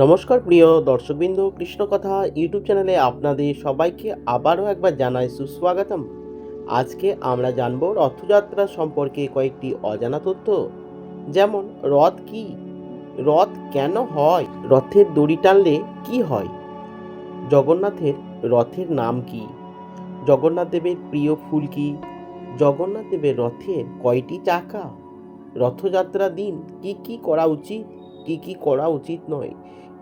নমস্কার প্রিয় দর্শকবৃন্দ, কৃষ্ণকথা ইউটিউব চ্যানেলে আপনাদের সবাইকে আবারও একবার জানাই সুস্বাগতম। আজকে আমরা জানব রথযাত্রা সম্পর্কে কয়েকটি অজানা তথ্য, যেমন রথ কি? রথ কেন হয়? রথের দড়ি টানলে কি হয়? জগন্নাথের রথের নাম কি? জগন্নাথ দেবের প্রিয় ফুল কি? জগন্নাথ দেবের রথের কয়টি চাকা? রথযাত্রা দিন কি কি করা উচিত? কি কি করা উচিত নয়?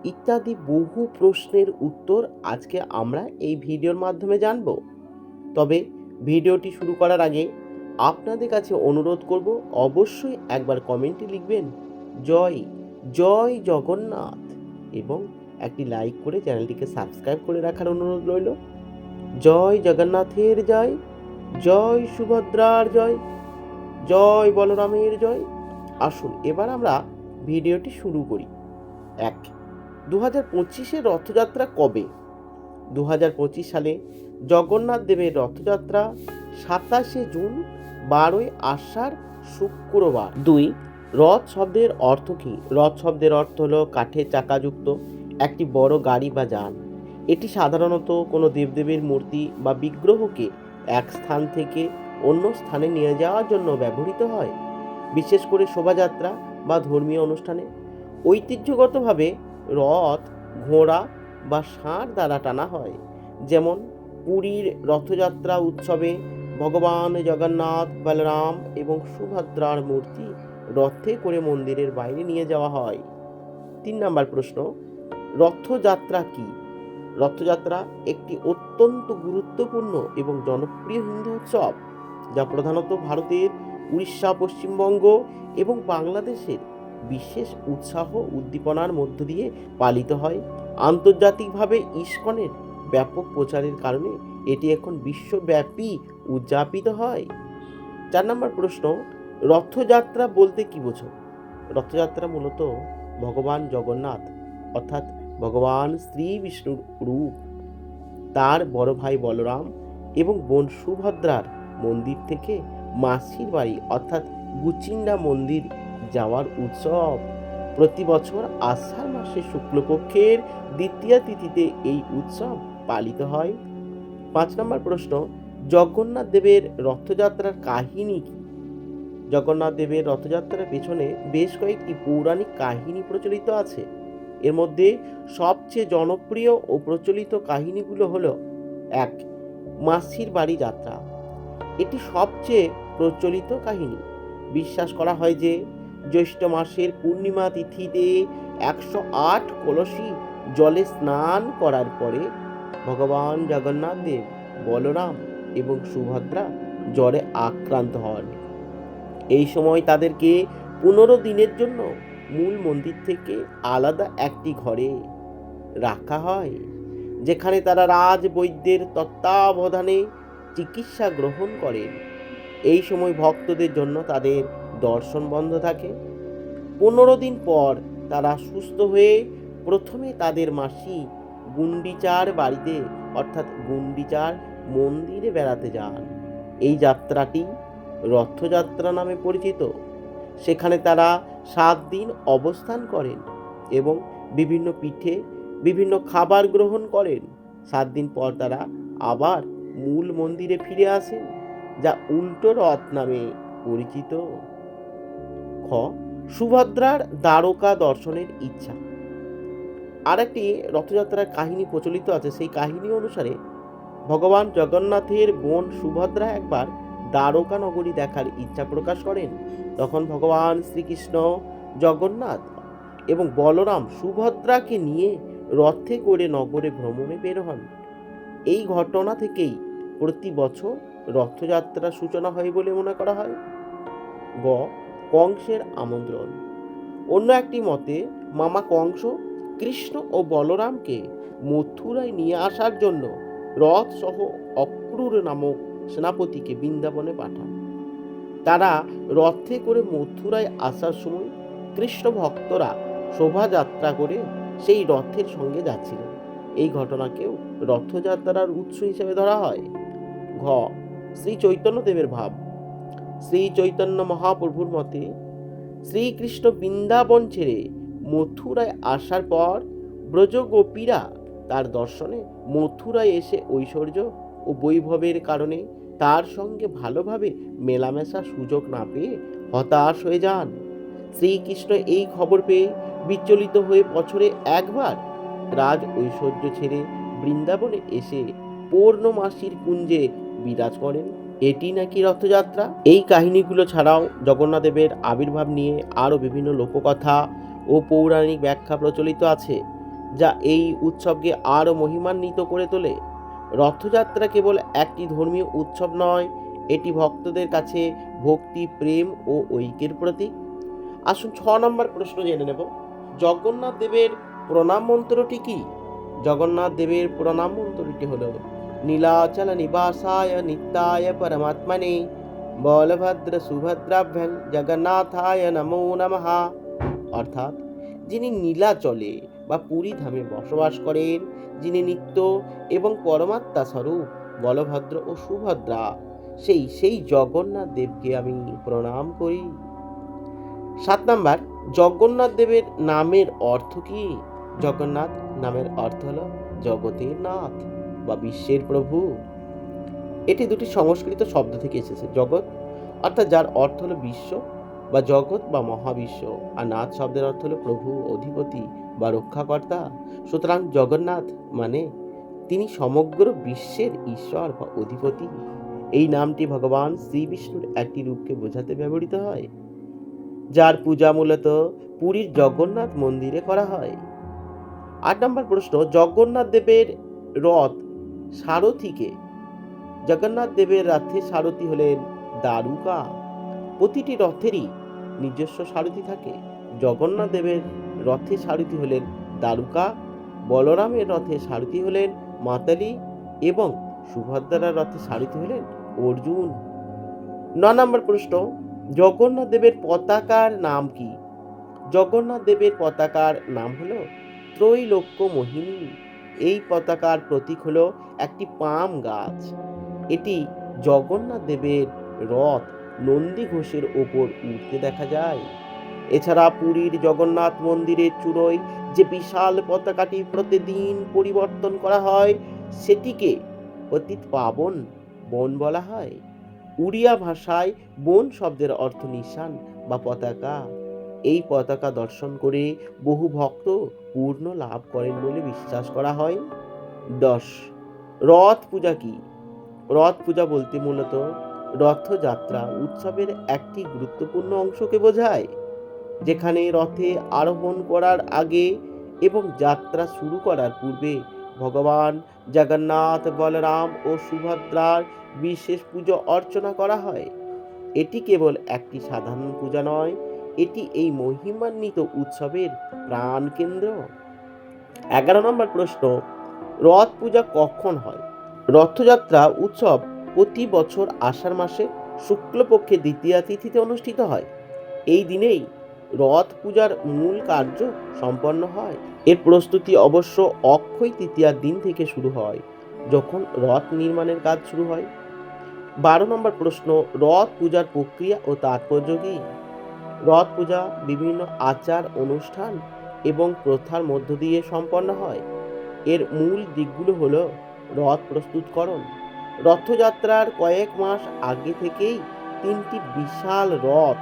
ইত্যাদি বহু প্রশ্নের উত্তর আজকে আমরা এই ভিডিওর মাধ্যমে জানব। তবে ভিডিওটি শুরু করার আগে আপনাদের কাছে অনুরোধ করব, অবশ্যই একবার কমেন্টে লিখবেন, জয় জয় জগন্নাথ এবং একটি লাইক করে চ্যানেলটিকে সাবস্ক্রাইব করে রাখার অনুরোধ রইল। জয় জগন্নাথের জয় জয় সুভদ্রার জয় জয় বলরামের জয়। আসুন, এবার আমরা ভিডিওটি শুরু করি। এক দু হাজার পঁচিশে রথযাত্রা কবে? দু হাজার পঁচিশ সালে জগন্নাথ দেবের রথযাত্রা সাতাশে জুন, বারোই আষাঢ়, শুক্রবার। দুই, রথ শব্দের অর্থ কী? রথ শব্দের অর্থ হলো কাঠের চাকাযুক্ত একটি বড় গাড়ি বা যান। এটি সাধারণত কোনো দেবদেবীর মূর্তি বা বিগ্রহকে এক স্থান থেকে অন্য স্থানে নিয়ে যাওয়ার জন্য ব্যবহৃত হয়। বিশেষ করে শোভাযাত্রা বা ধর্মীয় অনুষ্ঠানে। ঐতিহ্যগতভাবে রথ, ঘোড়া বা ষাঁড় দ্বারা টানা হয়। যেমন পুরীর রথযাত্রা উৎসবে ভগবান জগন্নাথ, বলরাম এবং সুভদ্রার মূর্তি রথে করে মন্দিরের বাইরে নিয়ে যাওয়া হয়। তিন নম্বর প্রশ্ন, রথযাত্রা কি? রথযাত্রা একটি অত্যন্ত গুরুত্বপূর্ণ এবং জনপ্রিয় হিন্দু উৎসব, যা প্রধানত ভারতের উড়িষ্যা, পশ্চিমবঙ্গ এবং বাংলাদেশের বিশেষ উৎসাহ উদ্দীপনার মধ্য দিয়ে পালিত হয়। আন্তর্জাতিকভাবে ইস্কনের ব্যাপক প্রচারের কারণে এটি এখন বিশ্বব্যাপী উদযাপিত হয়। চার নম্বর প্রশ্ন, রথযাত্রা বলতে কি বোঝো? রথযাত্রা মূলত ভগবান জগন্নাথ, অর্থাৎ ভগবান শ্রী বিষ্ণুর রূপ। তার বড় ভাই বলরাম এবং বোন সুভদ্রার মন্দির থেকে মাসির বাড়ি, অর্থাৎ গুচিন্ডা মন্দির যাওয়ার উৎসব। প্রতি বছর আষাঢ় মাসে শুক্লপক্ষের দ্বিতীয় তিথিতে এই উৎসব পালিত হয়। পাঁচ নম্বর প্রশ্ন, জগন্নাথ দেবের রথযাত্রার কাহিনী কি? জগন্নাথ দেবের রথযাত্রার পেছনে বেশ কয়েকটি পৌরাণিক কাহিনী প্রচলিত আছে। এর মধ্যে সবচেয়ে জনপ্রিয় ও প্রচলিত কাহিনীগুলো হলো, এক, মাসির বাড়ি যাত্রা। এটি সবচেয়ে প্রচলিত কাহিনী। বিশ্বাস করা হয় যে জ্যৈষ্ঠ মাসের পূর্ণিমা তিথিতে একশো আট কলসি জলে স্নান করার পরে ভগবান জগন্নাথ দেব, বলরাম এবং সুভদ্রা জ্বরে আক্রান্ত হন। এই সময় তাদেরকে পনেরো দিনের জন্য মূল মন্দির থেকে আলাদা একটি ঘরে রাখা হয়, যেখানে তারা রাজ বৈদ্যের তত্ত্বাবধানে চিকিৎসা গ্রহণ করেন। এই সময় ভক্তদের জন্য তাদের দর্শন বন্ধ থাকে। পনেরো দিন পর তারা সুস্থ হয়ে প্রথমে তাদের মাসি গুন্ডিচার বাড়িতে, অর্থাৎ গুন্ডিচার মন্দিরে বেড়াতে যান। এই যাত্রাটি রথযাত্রা নামে পরিচিত। সেখানে তারা সাত দিন অবস্থান করেন এবং বিভিন্ন পিঠে বিভিন্ন খাবার গ্রহণ করেন। সাত দিন পর তারা আবার মূল মন্দিরে ফিরে আসেন, যা উল্টো রথ নামে পরিচিত। খ সুভদ্রার দ্বারকা দর্শনের ইচ্ছা। আরেকটি রথযাত্রার কাহিনী প্রচলিত আছে, সেই কাহিনী অনুসারে ভগবান জগন্নাথের বোন সুভদ্রা একবার দ্বারকা নগরী দেখার ইচ্ছা প্রকাশ করেন। তখন ভগবান শ্রীকৃষ্ণ, জগন্নাথ এবং বলরাম সুভদ্রাকে নিয়ে রথে করে নগরে ভ্রমণে বের হন। এই ঘটনা থেকেই প্রতি বছর রথযাত্রার সূচনা হয় বলে মনে করা হয়। গ কংসের আমন্ত্রণ। অন্য একটি মতে, মামা কংস কৃষ্ণ ও বলরামকে মথুরায় নিয়ে আসার জন্য রথ সহ অক্রূর নামক সেনাপতিকে বৃন্দাবনে পাঠান। তারা রথে করে মথুরায় আসার সময় কৃষ্ণ ভক্তরা শোভাযাত্রা করে সেই রথের সঙ্গে যাচ্ছিলেন। এই ঘটনাকেও রথযাত্রার উৎস হিসেবে ধরা হয়। ঘ. শ্রী চৈতন্যদেবের ভাব। শ্রী চৈতন্য মহাপ্রভুর মতে, শ্রীকৃষ্ণ বৃন্দাবন ছেড়ে মথুরায় আসার পর ব্রজগোপীরা তার দর্শনে মথুরায় এসে ঐশ্বর্য ও বৈভবের কারণে তার সঙ্গে ভালোভাবে মেলামেশা সুযোগ না পেয়ে হতাশ হয়ে যান। শ্রীকৃষ্ণ এই খবর পেয়ে বিচলিত হয়ে বছরে একবার রাজ ঐশ্বর্য ছেড়ে বৃন্দাবনে এসে পূর্ণমাসির কুঞ্জে বিরাজ করেন। এটি নাকি রথযাত্রা? এই কাহিনীগুলো ছাড়াও জগন্নাথদেবের আবির্ভাব নিয়ে আরও বিভিন্ন লোককথা ও পৌরাণিক ব্যাখ্যা প্রচলিত আছে, যা এই উৎসবকে আরও মহিমান্বিত করে তোলে। রথযাত্রা কেবল একটি ধর্মীয় উৎসব নয়, এটি ভক্তদের কাছে ভক্তি, প্রেম ও ঐক্যের প্রতীক। আসুন ছ নম্বর প্রশ্ন জেনে নেব। জগন্নাথ দেবের প্রণাম মন্ত্রটি কি? জগন্নাথ দেবের প্রণাম মন্ত্রটি হল নীলাচল নিবাসায় নিত্যায় পরমাত্মনে বলভদ্র সুভদ্রাভ্যাং জগন্নাথায় নমো নমঃ অর্থাৎ যিনি নীলাচলে বা পুরী ধামে বসবাস করেন, যিনি নিত্য এবং পরমাত্মা স্বরূপ, বলভদ্র ও সুভদ্রা, সেই সেই জগন্নাথ দেবকে আমি প্রণাম করি। সাত নাম্বার, জগন্নাথ দেবের নামের অর্থ কি? জগন্নাথ নামের অর্থ হল জগতের নাথ। বা বিশ্বের প্রভু? এটি দুটি সংস্কৃত শব্দ থেকে এসেছে, জগৎ। অর্থাৎ যার অর্থ হলো বিশ্ব বা জগৎ বা মহাবিশ্ব। আর নাথ শব্দের অর্থ হলো প্রভু, অধিপতি বা রক্ষাকর্তা। সুতরাং জগন্নাথ মানে তিনি সমগ্র বিশ্বের ঈশ্বর বা অধিপতি। এই নামটি ভগবান শ্রী বিষ্ণুর একটি রূপকে বোঝাতে ব্যবহৃত হয়, যার পূজা মূলত পুরীর জগন্নাথ মন্দিরে করা হয়। আট নম্বর প্রশ্ন, জগন্নাথ দেবের রথ সারথীকে। জগন্নাথ দেবের রথে সারথী হলেন দারুকা প্রতিটি রথেরই নিজস্ব সারথী থাকে। জগন্নাথ দেবের রথে সারথী হলেন দারুকা বলরামের রথে সারথী হলেন মাতালি এবং সুভদ্রার রথে সারথী হলেন অর্জুন। ন নম্বর প্রশ্ন, জগন্নাথ দেবের পতাকার নাম কি? জগন্নাথ দেবের পতাকার নাম হলো ত্রৈলোক্য মোহিনী এই পতাকার প্রতীক হলো একটি পাম গাছ। এটি জগন্নাথ দেবের রথ নন্দী ঘোষের ওপর উঠতে দেখা যায়। এছাড়া পুরীর জগন্নাথ মন্দিরের চূড়োয় যে বিশাল পতাকাটি প্রতিদিন পরিবর্তন করা হয়, সেটিকে অতীত পাবন বন বলা হয়। উড়িয়া ভাষায় বন শব্দের অর্থ নিশান বা পতাকা। এই পতাকা দর্শন করে বহু ভক্ত পূর্ণ লাভ করেন বলে বিশ্বাস করা হয়। দশ, রথ পূজা কি? রথ পূজা বলতে মূলত রথযাত্রা উৎসবের একটি গুরুত্বপূর্ণ অংশকে বোঝায়, যেখানে রথে আরোহণ করার আগে এবং যাত্রা শুরু করার পূর্বে ভগবান জগন্নাথ, বলরাম ও সুভদ্রার বিশেষ পুজো অর্চনা করা হয়। এটি কেবল একটি সাধারণ পূজা নয় এটি এই মহিমান্বিত উৎসবের প্রাণকেন্দ্র এগারো নম্বর প্রশ্ন, রথ পূজা কখন হয়? রথযাত্রা উৎসব প্রতি বছর আষাঢ় মাসে শুক্লপক্ষে দ্বিতীয়া তিথিতে অনুষ্ঠিত হয়। এই দিনেই রথ পূজার মূল কার্য সম্পন্ন হয়। এর প্রস্তুতি অবশ্য অক্ষয় তৃতীয়ার দিন থেকে শুরু হয়, যখন রথ নির্মাণের কাজ শুরু হয়। বারো নম্বর প্রশ্ন, রথ পূজার প্রক্রিয়া ও তাৎপর্য কি? রথ পূজা বিভিন্ন আচার, অনুষ্ঠান এবং প্রথার মধ্য দিয়ে সম্পন্ন হয়। এর মূল দিকগুলো হলো রথ প্রস্তুতকরণ। রথযাত্রার কয়েক মাস আগে থেকেই তিনটি বিশাল রথ,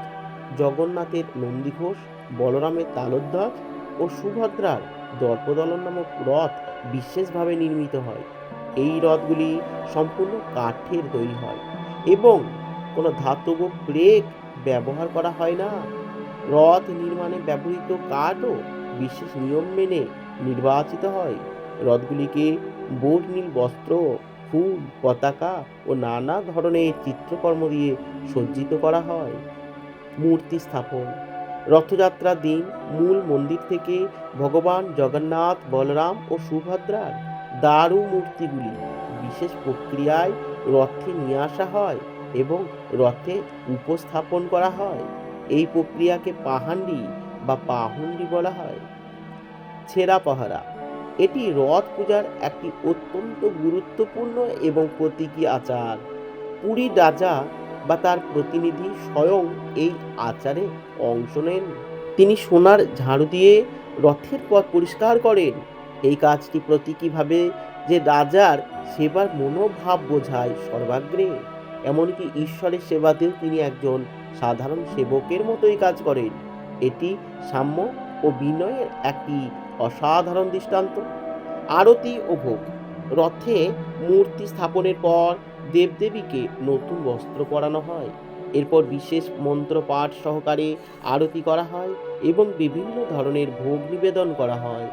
জগন্নাথের নন্দীঘোষ, বলরামের তালোধ্বজ ও সুভদ্রার দর্পদলন নামক রথ বিশেষভাবে নির্মিত হয়। এই রথগুলি সম্পূর্ণ কাঠের তৈরি হয় এবং কোনো ধাতব ব্রেক ব্যবহার করা হয় না। রথ নির্মাণে ব্যবহৃত কাঠও বিশেষ নিয়ম মেনে নির্বাচিত হয়। রথগুলিকে বোট, নীল বস্ত্র, ফুল, পতাকা ও নানা ধরনের চিত্রকর্ম দিয়ে সজ্জিত করা হয়। মূর্তি স্থাপন। রথযাত্রার দিন মূল মন্দির থেকে ভগবান জগন্নাথ, বলরাম ও সুভদ্রার দারু মূর্তিগুলি বিশেষ প্রক্রিয়ায় রথে নিয়ে আসা হয়। এবং রথে উপস্থাপন করা হয়। এই প্রক্রিয়াকে পাহান্ডি বা পাহুন্ডি বলা হয়। ছেঁড়া পাহারা। এটি রথ পূজার একটি অত্যন্ত গুরুত্বপূর্ণ এবং প্রতীকী আচার। পুরীর রাজা বা তার প্রতিনিধি স্বয়ং এই আচারে অংশ নেন। তিনি সোনার ঝাড়ু দিয়ে রথের পথ পরিষ্কার করেন। এই কাজটি প্রতীকীভাবে যে রাজার সেবার মনোভাব বোঝায় সর্বাগ্রে। এমনকি ঈশ্বরের সেবাতেও তিনি একজন সাধারণ সেবকের মতোই কাজ করেন। এটি সাম্য ও বিনয়ের একটি অসাধারণ দৃষ্টান্ত। আরতি ও ভোগ। রথে মূর্তি স্থাপনের পর দেবদেবীকে নতুন বস্ত্র পরানো হয়। এরপর বিশেষ মন্ত্র পাঠ সহকারে আরতি করা হয় এবং বিভিন্ন ধরনের ভোগ নিবেদন করা হয়।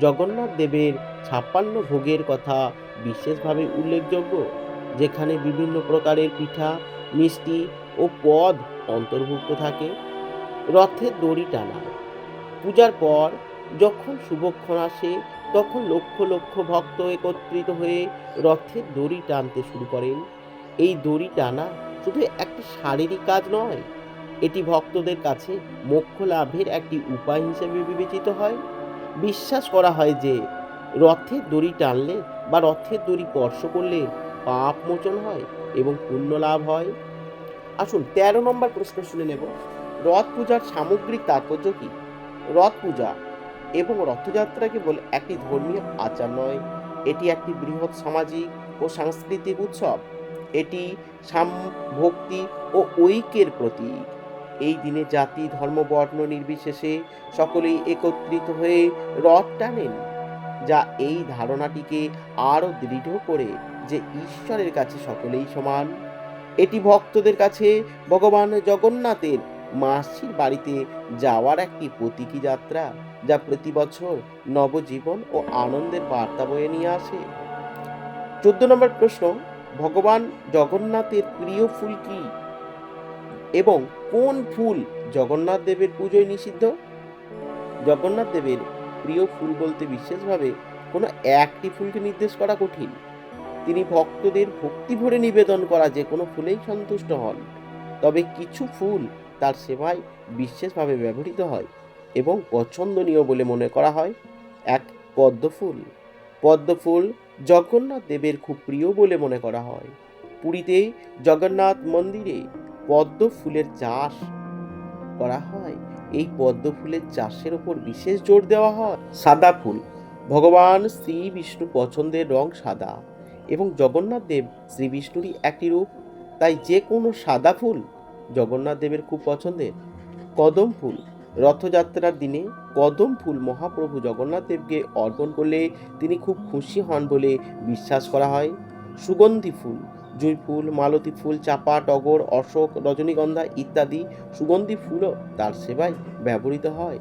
জগন্নাথ দেবের ছাপ্পান্ন ভোগের কথা বিশেষভাবে উল্লেখযোগ্য। যেখানে বিভিন্ন প্রকারের পিঠা, মিষ্টি ও পদ অন্তর্ভুক্ত থাকে। রথের দড়ি টানা। পূজার পর যখন শুভক্ষণ আসে, তখন লক্ষ লক্ষ ভক্ত একত্রিত হয়ে রথের দড়ি টানতে শুরু করেন। এই দড়ি টানা শুধু একটি শারীরিক কাজ নয়, এটি ভক্তদের কাছে মোক্ষ লাভের একটি উপায় হিসেবে বিবেচিত হয়। বিশ্বাস করা হয় যে রথের দড়ি টানলে বা রথের দড়ি স্পর্শ করলে পাপ মোচন হয় এবং পুণ্য লাভ হয়। আসুন, তেরো নম্বর প্রশ্ন শুনে নেব। রথ পূজার সামগ্রিক তাৎপর্য কি? রথ পূজা এবং রথযাত্রা কেবল একটি ধর্মীয় আচার নয়, এটি একটি বৃহৎ সামাজিক ও সাংস্কৃতিক উৎসব। এটি সাম, ভক্তি ও ঐক্যের প্রতীক। এই দিনে জাতি, ধর্ম, বর্ণ নির্বিশেষে সকলেই একত্রিত হয়ে রথ টানেন, যা এই ধারণাটিকে আরও দৃঢ় করে যে ঈশ্বরের কাছে সকলেই সমান। এটি ভক্তদের কাছে ভগবান জগন্নাথের মাসির বাড়িতে যাওয়ার একটি প্রতীকী যাত্রা, যা প্রতি বছর নবজীবন ও আনন্দের বার্তা বয়ে নিয়ে আসে। চোদ্দ নম্বর প্রশ্ন, ভগবান জগন্নাথের প্রিয় ফুল কি? এবং কোন ফুল জগন্নাথ দেবের পুজোয় নিষিদ্ধ? জগন্নাথ দেবের প্রিয় ফুল বলতে বিশেষভাবে কোনো একটি ফুলকে নির্দেশ করা কঠিন। তিনি ভক্তদের ভক্তি ভরে নিবেদন করা যে কোনো ফুলেই সন্তুষ্ট হন। তবে কিছু ফুল তার সেবায় বিশেষভাবে ব্যবহৃত হয় এবং পছন্দনীয় বলে মনে করা হয়। এক, পদ্মফুল। পদ্মফুল পদ্ম জগন্নাথ দেবের খুব প্রিয় বলে মনে করা হয়। পুরীতে জগন্নাথ মন্দিরে পদ্ম ফুলের চাষ করা হয়। এই পদ্ম ফুলের চাষের ওপর বিশেষ জোর দেওয়া হয়। সাদা ফুল। ভগবান শ্রী বিষ্ণু পছন্দের রং সাদা। এবং জগন্নাথ দেব শ্রী বিষ্ণুরই একটি রূপ। তাই যে কোনো সাদা ফুল জগন্নাথ দেবের খুব পছন্দের। কদম ফুল, রথযাত্রার দিনে কদম ফুল মহাপ্রভু জগন্নাথ দেবকে অর্পণ করলে তিনি খুব খুশি হন বলে বিশ্বাস করা হয়। সুগন্ধি ফুল, জুঁই ফুল, মালতী ফুল, চাপা, টগর, অশোক, রজনীগন্ধা ইত্যাদি সুগন্ধি ফুলও তার সেবায় ব্যবহৃত হয়।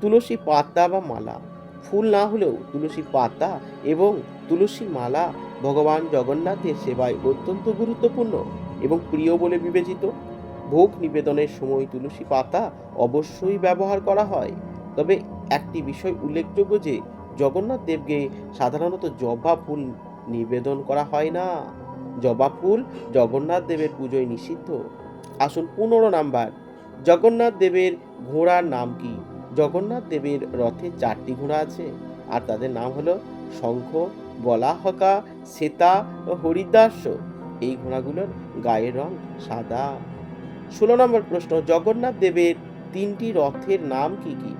তুলসী পাতা বা মালা, ফুল না হলেও তুলসী পাতা এবং তুলসী মালা ভগবান জগন্নাথের সেবায় অত্যন্ত গুরুত্বপূর্ণ এবং প্রিয় বলে বিবেচিত। ভোগ নিবেদনের সময় তুলসী পাতা অবশ্যই ব্যবহার করা হয়। তবে একটি বিষয় উল্লেখযোগ্য যে, জগন্নাথ দেবকে সাধারণত জবা ফুল নিবেদন করা হয় না। জবা ফুল জগন্নাথ দেবের পুজোয় নিষিদ্ধ। আসুন পনেরো নাম্বার। জগন্নাথ দেবের ঘোড়ার নাম কি? জগন্নাথ দেবের রথে চারটি ঘোড়া আছে। আর তাদের নাম হলো শঙ্খ বলাহকা শ্বেতা ও হরিদাস। এই ঘোড়াগুলোর গায়ের রং সাদা। ষোলো নম্বর প্রশ্ন, জগন্নাথ দেবের তিনটি রথের নাম কি কি?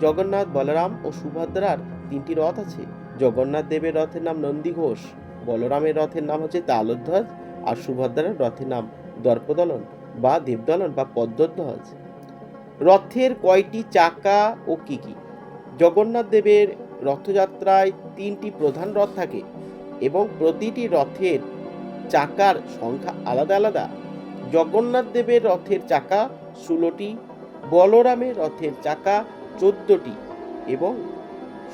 জগন্নাথ বলরাম ও সুভদ্রার তিনটি রথ আছে। জগন্নাথ দেবের রথের নাম নন্দী ঘোষ, বলরামের রথের নাম হচ্ছে তালোধ্বজ আর সুভদ্রার রথের নাম দর্পদলন বা দেবদলন বা পদ্মধ্বজ। রথের কয়টি চাকা ও কি কি? জগন্নাথ দেবের রথযাত্রায় তিনটি প্রধান রথ থাকে এবং প্রতিটি রথের চাকার সংখ্যা আলাদা আলাদা। জগন্নাথ দেবের রথের চাকা ষোলোটি বলরামের রথের চাকা চোদ্দটি এবং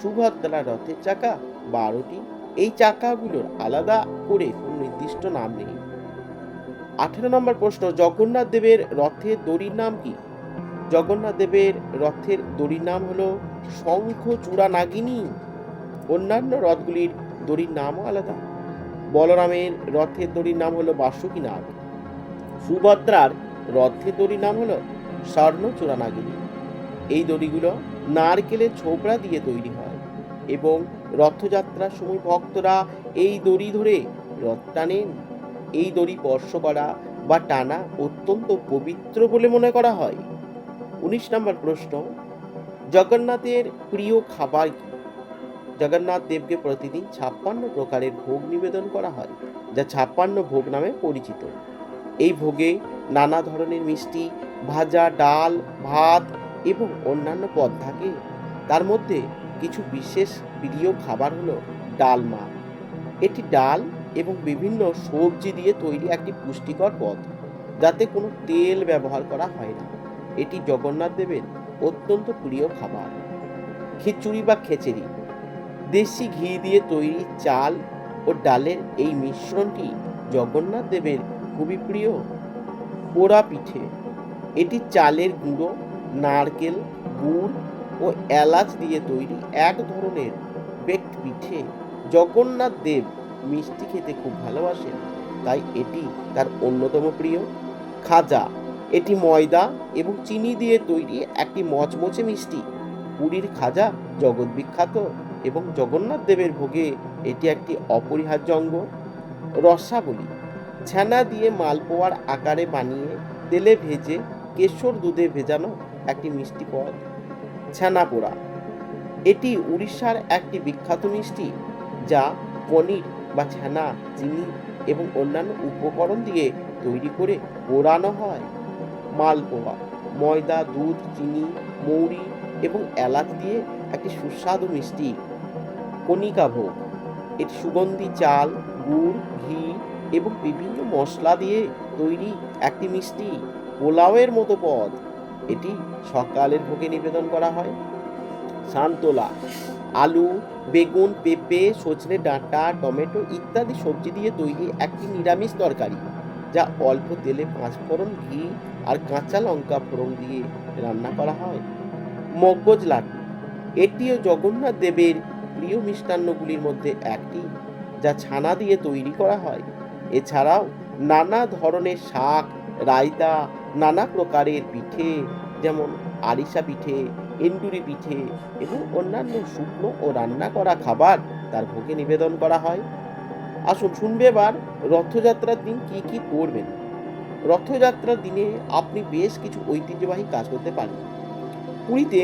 সুভদ্রা রথের চাকা বারোটি। এই চাকাগুলোর আলাদা করে কোনো নির্দিষ্ট নাম নেই। আঠেরো নম্বর প্রশ্ন, জগন্নাথ দেবের রথের দড়ির নাম কি? জগন্নাথ দেবের রথের দড়ির নাম হলো শঙ্খ চূড়া নাগিনী। অন্যান্য রথগুলির দড়ির নামও আলাদা। বলরামের রথের দড়ির নাম হলো বাসুকী নাগ সুভদ্রার রথের দড়ির নাম হলো স্বর্ণচূড়া নাগিনী। এই দড়িগুলো নারকেলের ছোবড়া দিয়ে তৈরি হয় এবং রথযাত্রার সময় ভক্তরা এই দড়ি ধরে রথ টানেন। এই দড়ি স্পর্শ করা বা টানা অত্যন্ত পবিত্র বলে মনে করা হয়। উনিশ নম্বর প্রশ্ন জগন্নাথের প্রিয় খাবার কি? জগন্নাথ দেবকে প্রতিদিন ছাপ্পান্ন প্রকারের ভোগ নিবেদন করা হয়, যা ছাপ্পান্ন ভোগ নামে পরিচিত। এই ভোগে নানা ধরনের মিষ্টি, ভাজা, ডাল, ভাত এবং অন্যান্য পদ থাকে। তার মধ্যে কিছু বিশেষ প্রিয় খাবার হলো ডালমা। এটি ডাল এবং বিভিন্ন সবজি দিয়ে তৈরি একটি পুষ্টিকর পদ, যাতে কোনো তেল ব্যবহার করা হয় না। এটি জগন্নাথ দেবের অত্যন্ত প্রিয় খাবার। খিচুড়ি বা খেচেড়ি। দেশি ঘি দিয়ে তৈরি চাল ও ডালের এই মিশ্রণটি জগন্নাথ দেবের খুবই প্রিয় পোড়া পিঠে। এটি চালের গুঁড়ো, নারকেল, গুড় ও এলাচ দিয়ে তৈরি এক ধরনের বেকড পিঠে। জগন্নাথ দেব মিষ্টি খেতে খুব ভালোবাসেন, তাই এটি তার অন্যতম প্রিয়। খাজা এটি ময়দা এবং চিনি দিয়ে তৈরি একটি মচমচে মিষ্টি। পুরীর খাজা জগৎ বিখ্যাত এবং জগন্নাথ দেবের ভোগে এটি একটি অপরিহার্য অঙ্গ। রসাবলী, ছানা দিয়ে মালপোয়ার আকারে বানিয়ে তেলে ভেজে কেশর দুধে ভেজানো একটি মিষ্টি পদ, ছানা পোড়া। এটি উড়িষ্যার একটি বিখ্যাত মিষ্টি যা পনির বা ছানা, চিনি এবং অন্যান্য উপকরণ দিয়ে তৈরি করে পোড়ানো হয়। মালপোয়া, ময়দা, দুধ, চিনি, মৌরি এবং এলাচ দিয়ে একটি সুস্বাদু মিষ্টি। কণিকা ভোগ। এটি সুগন্ধি চাল, গুড়, ঘি এবং বিভিন্ন মশলা দিয়ে তৈরি একটি মিষ্টি পোলাওয়ের মতো পদ। এটি সকালের ভোগে নিবেদন করা হয়। সান্তোলা। আলু, বেগুন, পেঁপে, সজনে ডাঁটা, টমেটো ইত্যাদি সবজি দিয়ে তৈরি একটি নিরামিষ তরকারি। যা অল্প তেলে পাঁচফোড়ন ঘি আর কাঁচা লঙ্কা ফোড়ন দিয়ে রান্না করা হয়। মগজ লাড্ডু। এটিও জগন্নাথ দেবের প্রিয় মিষ্টান্নগুলির মধ্যে একটি, যা ছানা দিয়ে তৈরি করা হয়। এছাড়াও নানা ধরনের শাক, রায়তা, নানা প্রকারের পিঠে, যেমন আরিসা পিঠে এন্ডুরি পিঠে এবং অন্যান্য শুকনো ও রান্না করা খাবার তার ভোগে নিবেদন করা হয়। আসুন, শুনবে এবার রথযাত্রার দিন কি কি করবেন। রথযাত্রার দিনে আপনি বেশ কিছু ঐতিহ্যবাহী কাজ করতে পারেন। পুরীতে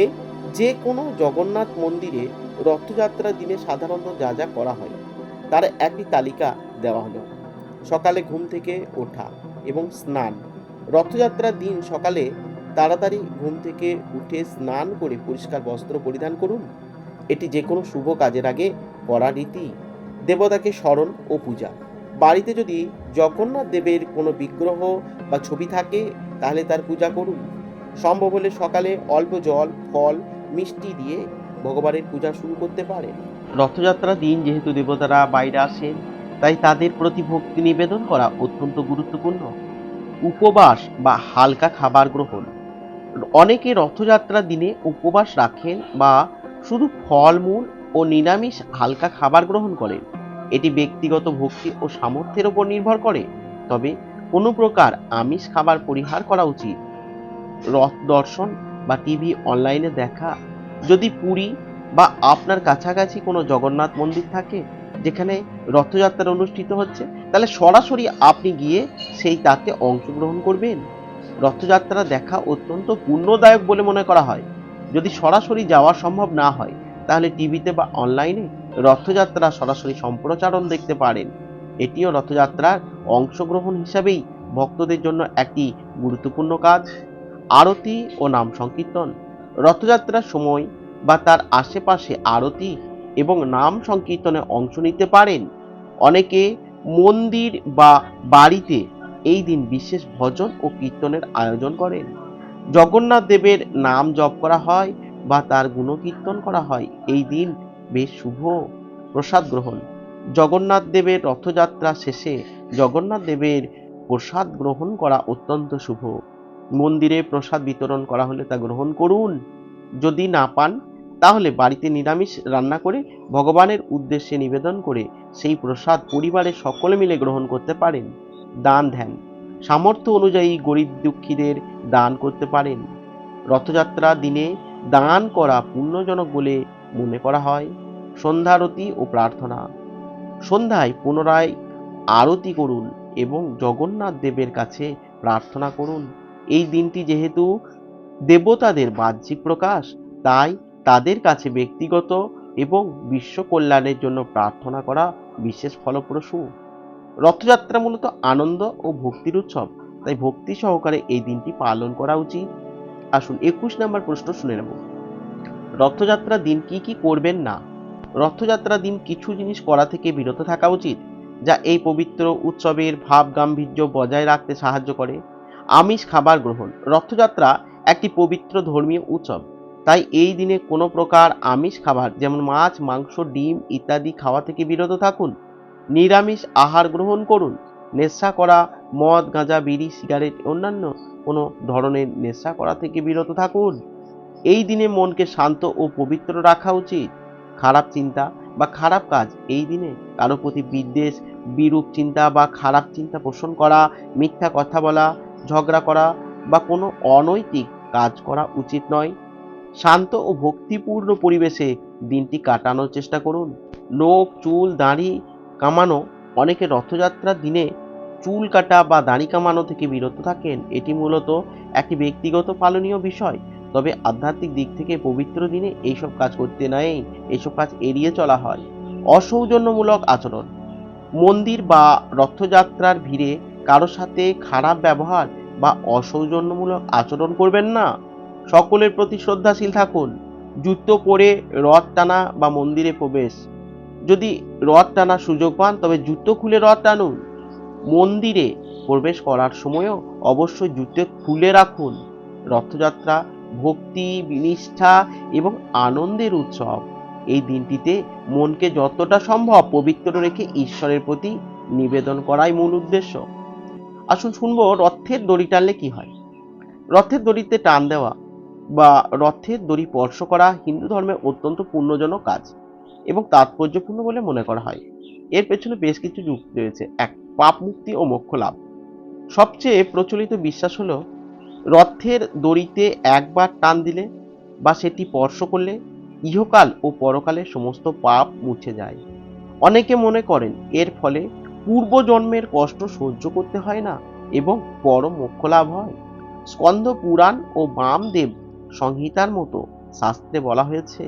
যে কোনো জগন্নাথ মন্দিরে রথযাত্রার দিনে সাধারণত যা যা করা হয়, তার একটি তালিকা দেওয়া হলো। সকালে ঘুম থেকে ওঠা এবং স্নান। রথযাত্রার দিন সকালে তাড়াতাড়ি ঘুম থেকে উঠে স্নান করে পরিষ্কার বস্ত্র পরিধান করুন। এটি যে কোনো শুভ কাজের আগে করা রীতি। দেবতাকে স্মরণ ও পূজা। বাড়িতে যদি জগন্নাথ দেবের কোনো বিগ্রহ বা ছবি থাকে, তাহলে তার পূজা করুন। সম্ভব হলে সকালে অল্প জল, ফল, মিষ্টি দিয়ে ভগবানের পূজা শুরু করতে পারেন। রথযাত্রার দিন যেহেতু দেবতারা বাইরে আসেন, তাই তাদের প্রতি ভক্তি নিবেদন করা অত্যন্ত গুরুত্বপূর্ণ। উপবাস বা হালকা খাবার গ্রহণ। অনেকে রথযাত্রার দিনে উপবাস রাখেন বা শুধু ফলমূল ও নিরামিষ হালকা খাবার গ্রহণ করেন এটি ব্যক্তিগত ভক্তি ও সামর্থ্যের উপর নির্ভর করে। তবে কোনো প্রকার আমিষ খাবার পরিহার করা উচিত। রথ দর্শন বা টিভি অনলাইনে দেখা, যদি পুরী বা আপনার কাছাকাছি কোনো জগন্নাথ মন্দির থাকে, যেখানে রথযাত্রা অনুষ্ঠিত হচ্ছে, তাহলে সরাসরি আপনি গিয়ে সেই তাতে অংশগ্রহণ করবেন। রথযাত্রা দেখা অত্যন্ত পুণ্যদায়ক বলে মনে করা হয়। যদি সরাসরি যাওয়া সম্ভব না হয় তাহলে টিভিতে বা অনলাইনে রথযাত্রা সরাসরি সম্প্রচারণ দেখতে পারেন। এটিও রথযাত্রার অংশগ্রহণ হিসাবেই ভক্তদের জন্য একটি গুরুত্বপূর্ণ কাজ। আরতি ও নাম সংকীর্তন। রথযাত্রার সময় বা তার আশেপাশে আরতি এবং নাম সংকীর্তনে অংশ নিতে পারেন। অনেকে মন্দির বা বাড়িতে এই দিন বিশেষ ভজন ও কীর্তনের আয়োজন করেন। জগন্নাথ দেবের নাম জপ করা হয় বা তার গুণকীর্তন করা হয়, এই দিন বেশ শুভ প্রসাদ গ্রহণ। জগন্নাথ দেবের রথযাত্রা শেষে জগন্নাথ দেবের প্রসাদ গ্রহণ করা অত্যন্ত শুভ। মন্দিরে প্রসাদ বিতরণ করা হলে তা গ্রহণ করুন। যদি না পান, তাহলে বাড়িতে নিরামিষ রান্না করে ভগবানের উদ্দেশ্যে নিবেদন করে সেই প্রসাদ পরিবারের সকলে মিলে গ্রহণ করতে পারেন। দান ধ্যান। সামর্থ্য অনুযায়ী গরিব দুঃখীদের দান করতে পারেন। রথযাত্রা দিনে দান করা পুণ্যজনক বলে মনে করা হয়। সন্ধ্যারতি ও প্রার্থনা। সন্ধ্যায় পুনরায় আরতি করুন এবং জগন্নাথ দেবের কাছে প্রার্থনা করুন। এই দিনটি যেহেতু দেবতাদের বাহ্যিক প্রকাশ, তাই তাদের কাছে ব্যক্তিগত এবং বিশ্ব কল্যাণের জন্য প্রার্থনা করা বিশেষ ফলপ্রসূ। রথযাত্রা মূলত আনন্দ ও ভক্তির উৎসব, তাই ভক্তি সহকারে এই দিনটি পালন করা উচিত। আসুন, একুশ নম্বর প্রশ্ন শুনে নেব। রথযাত্রা দিন কি কি করবেন না? রথযাত্রা দিন কিছু জিনিস করা থেকে বিরত থাকা উচিত, যা এই পবিত্র উৎসবের ভাব গাম্ভীর্য বজায় রাখতে সাহায্য করে? আমিষ খাবার গ্রহণ, রথযাত্রা একটি পবিত্র ধর্মীয় উৎসব। তাই এই দিনে কোনো প্রকার আমিষ খাবার, যেমন মাছ, মাংস, ডিম ইত্যাদি খাওয়া থেকে বিরত থাকুন। নিরামিষ আহার গ্রহণ করুন। নেশা করা, মদ, গাঁজা, বিড়ি, সিগারেট, অন্যান্য কোনো ধরনের নেশা করা থেকে বিরত থাকুন। এই দিনে মনকে শান্ত ও পবিত্র রাখা উচিত। খারাপ চিন্তা বা খারাপ কাজ এই দিনে কারও প্রতি বিদ্বেষ, বিরূপ চিন্তা বা খারাপ চিন্তা পোষণ করা, মিথ্যা কথা বলা, ঝগড়া করা বা কোনো অনৈতিক কাজ করা উচিত নয়। শান্ত ও ভক্তিপূর্ণ পরিবেশে দিনটি কাটানোর চেষ্টা করুন। নখ চুল, দাড়ি কামানো অনেকে রথযাত্রার দিনে চুল কাটা বা দাড়ি কামানো থেকে বিরত থাকেন, এটি মূলত একটি ব্যক্তিগত পালনীয় বিষয়। তবে আধ্যাত্মিক দিক থেকে পবিত্র দিনে এইসব কাজ করতে নেই এইসব কাজ এড়িয়ে চলা হয়। অসৌজন্যমূলক আচরণ। মন্দির বা রথযাত্রার ভিড়ে কারও সাথে খারাপ ব্যবহার বা অসৌজন্যমূলক আচরণ করবেন না। সকলের প্রতি শ্রদ্ধাশীল থাকুন। জুতো পরে রথ টানা বা মন্দিরে প্রবেশ। যদি রথ টানার সুযোগ পান, তবে জুতো খুলে রথ টানুন। মন্দিরে প্রবেশ করার সময়ও অবশ্যই জুতো খুলে রাখুন। রথযাত্রা, ভক্তি, বিনিষ্ঠা এবং আনন্দের উৎসব। এই দিনটিতে মনকে যতটা সম্ভব পবিত্র রেখে ঈশ্বরের প্রতি নিবেদন করাই মূল উদ্দেশ্য। আসুন শুনব রথের দড়ি টানলে কি হয়। রথের দড়িতে টান দেওয়া বা রথের দড়ি স্পর্শ করা হিন্দু ধর্মে অত্যন্ত পুণ্যজনক কাজ এবং তাৎপর্যপূর্ণ বলে মনে করা হয়। এর পেছনে বেশ কিছু যুক্তি রয়েছে। এক পাপ মুক্তি ও মোক্ষ লাভ। সবচেয়ে প্রচলিত বিশ্বাস হলো, রথের দড়িতে একবার টান দিলে বা সেটি স্পর্শ করলে ইহকাল ও পরকালে সমস্ত পাপ মুছে যায়। অনেকে মনে করেন এর ফলে পূর্বজন্মের কষ্ট সহ্য করতে হয় না এবং পরম মোক্ষ লাভ হয়। স্কন্দ পুরাণ ও বামদেব সংহিতার মতো শাস্ত্রে বলা হয়েছে,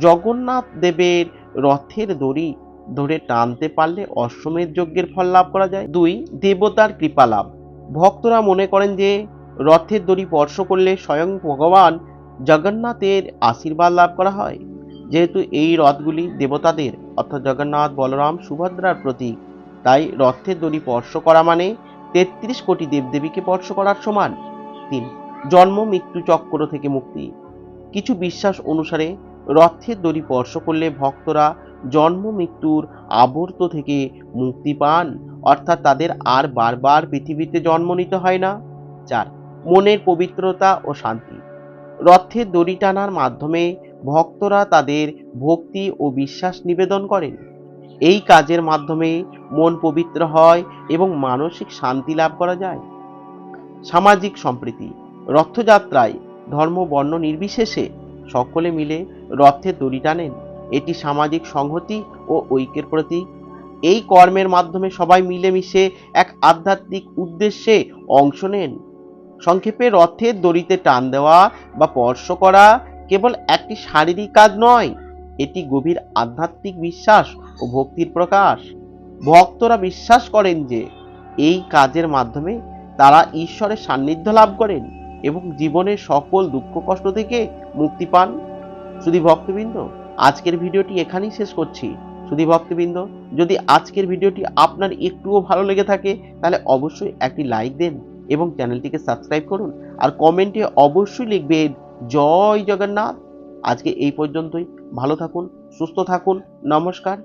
জগন্নাথ দেবের রথের দড়ি ধরে টানতে পারলে অশ্বমেধ যজ্ঞের ফল লাভ করা যায়। দুই, দেবতার কৃপা লাভ। ভক্তরা মনে করেন যে, রথের দড়ি স্পর্শ করলে স্বয়ং ভগবান জগন্নাথের আশীর্বাদ লাভ করা হয়। যেহেতু এই রথগুলি দেবতাদের, অর্থাৎ জগন্নাথ, বলরাম, সুভদ্রার প্রতীক, তাই রথের দড়ি স্পর্শ করা মানে তেত্রিশ কোটি দেবদেবীকে স্পর্শ করার সমান। তিন, জন্ম, মৃত্যু চক্র থেকে মুক্তি। কিছু বিশ্বাস অনুসারে রথের দড়ি স্পর্শ করলে ভক্তরা জন্ম মৃত্যুর আবর্ত থেকে মুক্তি পান। অর্থাৎ তাদের আর বারবার পৃথিবীতে জন্ম নিতে হয় না। চার, মনের পবিত্রতা ও শান্তি। রথের দড়ি টানার মাধ্যমে ভক্তরা তাদের ভক্তি ও বিশ্বাস নিবেদন করেন। এই কাজের মাধ্যমে মন পবিত্র হয় এবং মানসিক শান্তি লাভ করা যায়। সামাজিক সম্প্রীতি। রথযাত্রায় ধর্ম, বর্ণ নির্বিশেষে সকলে মিলে রথে দড়ি টানেন। এটি সামাজিক সংহতি ও ঐক্যের প্রতীক। এই কর্মের মাধ্যমে সবাই মিলেমিশে এক আধ্যাত্মিক উদ্দেশ্যে অংশ নেন। সংক্ষেপে রথের দড়িতে টান দেওয়া বা স্পর্শ করা কেবল একটি শারীরিক কাজ নয়, এটি গভীর আধ্যাত্মিক বিশ্বাস ও ভক্তির প্রকাশ। ভক্তরা বিশ্বাস করেন যে এই কাজের মাধ্যমে তারা ঈশ্বরের সান্নিধ্য লাভ করেন এবং জীবনের সকল দুঃখ কষ্ট থেকে মুক্তি পান। শুধু ভক্তবৃন্দ আজকের ভিডিওটি এখানেই শেষ করছি। শুধু ভক্তবৃন্দ, যদি আজকের ভিডিওটি আপনার একটুও ভালো লেগে থাকে, তাহলে অবশ্যই একটি লাইক দেন এবং চ্যানেলটিকে সাবস্ক্রাইব করুন। আর কমেন্টে অবশ্যই লিখবেন, জয় জগন্নাথ। আজকে এই পর্যন্তই। ভালো থাকুন, সুস্থ থাকুন। নমস্কার।